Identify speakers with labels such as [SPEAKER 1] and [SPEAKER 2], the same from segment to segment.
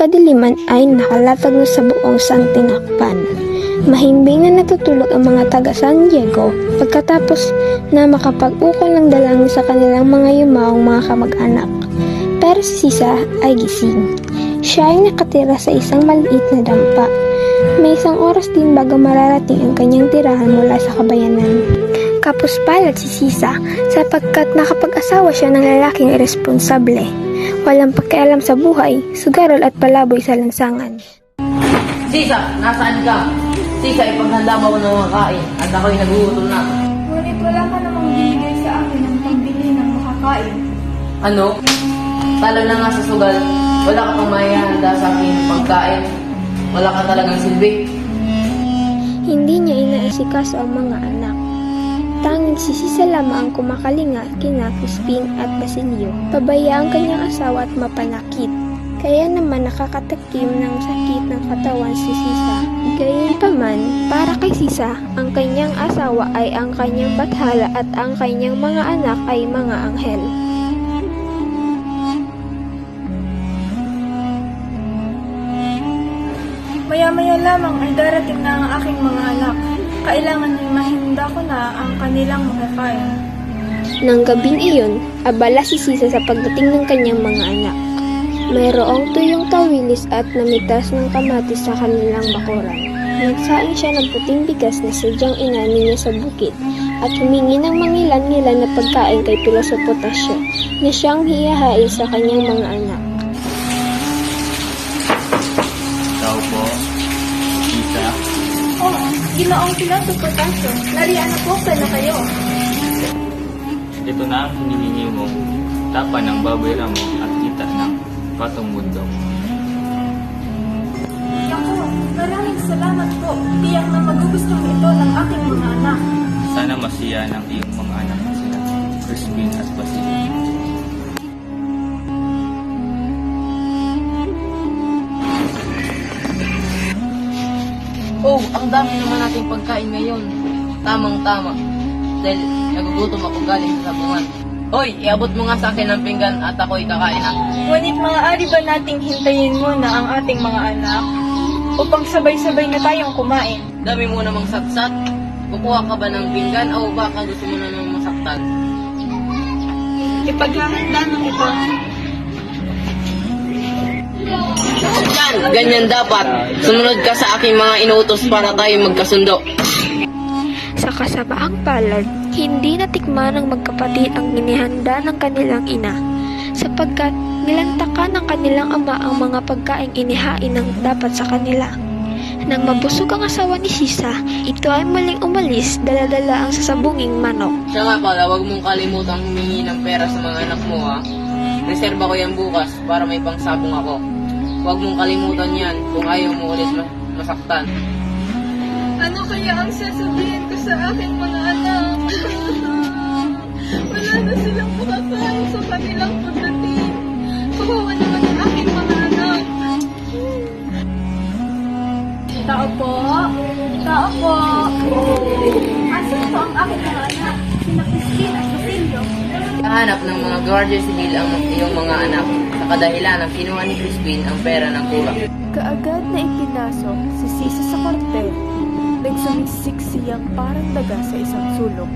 [SPEAKER 1] kadiliman ay nakalatag na sa buong Santinakpan. Mahimbing na natutulog ang mga taga San Diego pagkatapos na makapag-ukol ng dalangin sa kanilang mga yumaong mga kamag-anak. Pero si Sisa ay gising. Siya ay nakatira sa isang maliit na dampa. May isang oras din bago mararating ang kanyang tirahan mula sa kabayanan. Kapos palad si Sisa sapagkat nakapag-asawa siya ng lalaking irresponsable. Walang pakialam sa buhay, sugarol at palaboy sa lansangan.
[SPEAKER 2] Sisa, nasaan ka? Sisa, ipaghanda mo ako ng mga kain at ako'y nagugutom na.
[SPEAKER 3] Ngunit wala ka namang binigay sa akin ng pambili ng makakain.
[SPEAKER 2] Ano? Talo na nga sa sugal. Wala ka pang maihanda sa aking pagkain. Wala ka talagang silbi.
[SPEAKER 1] Hindi niya inaasikaso ang mga anak. Tanging si Sisa lamang ang kumakalinga kina Crispin at Basilio. Pabaya ang kanyang asawa at mapanakit. Kaya naman nakakatakim ng sakit ng katawan si Sisa. Gayunpaman, para kay Sisa, ang kanyang asawa ay ang kanyang bathala at ang kanyang mga anak ay mga anghel.
[SPEAKER 3] Maya-maya lamang ay darating na ang aking mga anak. Kailangan ay mahinda ko na ang kanilang makakain.
[SPEAKER 1] Nang gabing iyon, abala si Sisa sa pagdating ng kanyang mga anak. Mayroong tuyong tawilis at namitas ng kamatis sa kanilang bakuran. Nagsaing siya ng puting bigas na sadyang inani niya sa bukid at humingi ng mangilan-ngilan na pagkain kay Piloso Potasio na siyang hiyahain sa kanyang mga anak.
[SPEAKER 3] Ginoong piloto potasyo. Nariyan na po na kayo.
[SPEAKER 4] Ito na ang hinihingi mo. Tapa ng baboy ramo at kita ng patong mundo.
[SPEAKER 3] Ako, maraming salamat po. Tiyak na magugustuhan ito ng aking mga anak.
[SPEAKER 4] Sana masiya ng iyong mga anak na sila. Crispin at Basilio.
[SPEAKER 2] Ang dami naman nating pagkain ngayon. Tamang-tama. Dahil nagugutom ako galing sa sabungan. Hoy, iabot mo nga sa akin ng pinggan at ako'y kakain na.
[SPEAKER 3] Ngunit maaari ba nating hintayin muna ang ating mga anak upang sabay-sabay na tayong kumain?
[SPEAKER 2] Dami mo namang satsat. Kukuha ka ba ng pinggan o baka gusto mo na namang masaktan?
[SPEAKER 3] Ipaghahanda ng ito.
[SPEAKER 2] Yan, ganyan dapat. Sumunod ka sa aking mga inuutos para tayo magkasundo.
[SPEAKER 1] Sa kasabaang palad, hindi natikman ng magkapatid ang inihanda ng kanilang ina, sapagkat nilantakan ng kanilang ama ang mga pagkaing inihain ng dapat sa kanila. Nang mabusog ang asawa ni Sisa, ito ay maling umalis, daladala ang sasabunging manok.
[SPEAKER 2] Siya nga pala, huwag mong kalimutang humingi ng pera sa mga anak mo ha. Reserba ko yan bukas para may pangsabong ako. Huwag mong kalimutan yan kung ayaw mo ulit ma- masaktan.
[SPEAKER 3] Ano kaya ang sasabihin ko sa aking mga anak? Wala na silang makakain sa kanilang pagdating. Kawawa naman ang aking mga anak. Tao po. Tao po. Asan po ang aking mga anak? Sina Christine at.
[SPEAKER 2] Kahanap ng mga Guardia Civil ang iyong mga anak sa kadahilan ng kinuha ni Crispin ang pera ng kulang.
[SPEAKER 5] Kaagad na ipinasok si Sisa sa kwartel. Nagsamiksik siyang parang daga sa isang sulok.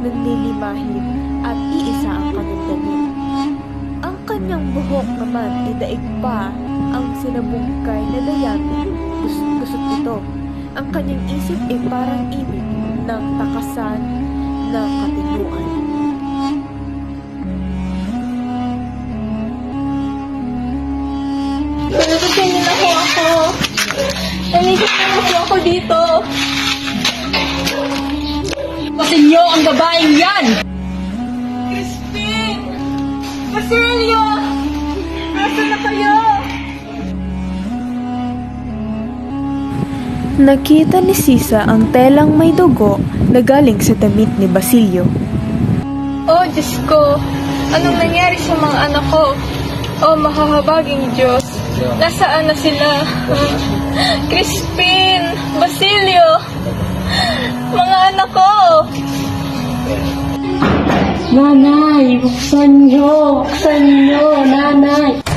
[SPEAKER 5] Nanlilimahim at iisa ang kanyang damit. Ang kanyang buhok naman ay daig pa ang sinabungkay na dayami. Gusot-gusot ito. Ang kanyang isip ay parang imig ng takasan ng katinuan.
[SPEAKER 3] Namisis na ako dito.
[SPEAKER 2] Pasinyo ang babaeng yan!
[SPEAKER 3] Crispin! Basilio! Nasaan na kayo?
[SPEAKER 5] Nakita ni Sisa ang telang may dugo na galing sa damit ni Basilio.
[SPEAKER 3] Oh, Diyos ko. Anong nangyari sa mga anak ko? Oh, makahabaging Diyos. Nasaan na sila? Crispin! Basilio! Mga anak ko!
[SPEAKER 6] Nanay, buksan niyo, buksan niyo, nanay.